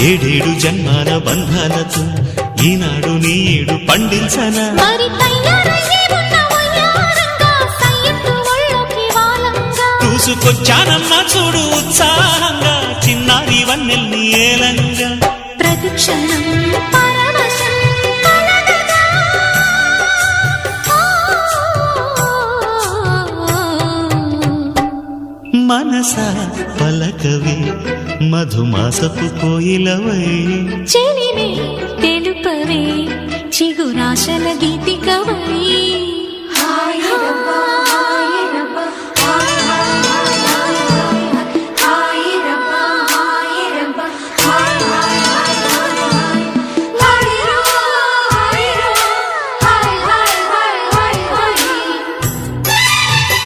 ఏడేడు జన్మాల బంధాలతో ఈనాడు నీడు పండించనా? చూసుకొచ్చానమ్మా చూడు ఉత్సాహంగా చిన్నారి వన్నెల్ని ఏలంగా. ప్రతి క్షణం పరవశం కలగగా. మనసా పలకవే మధుమాసపు కోయిలవై. చెలిమే తెలుపవే చిగురాశల గీతికవై.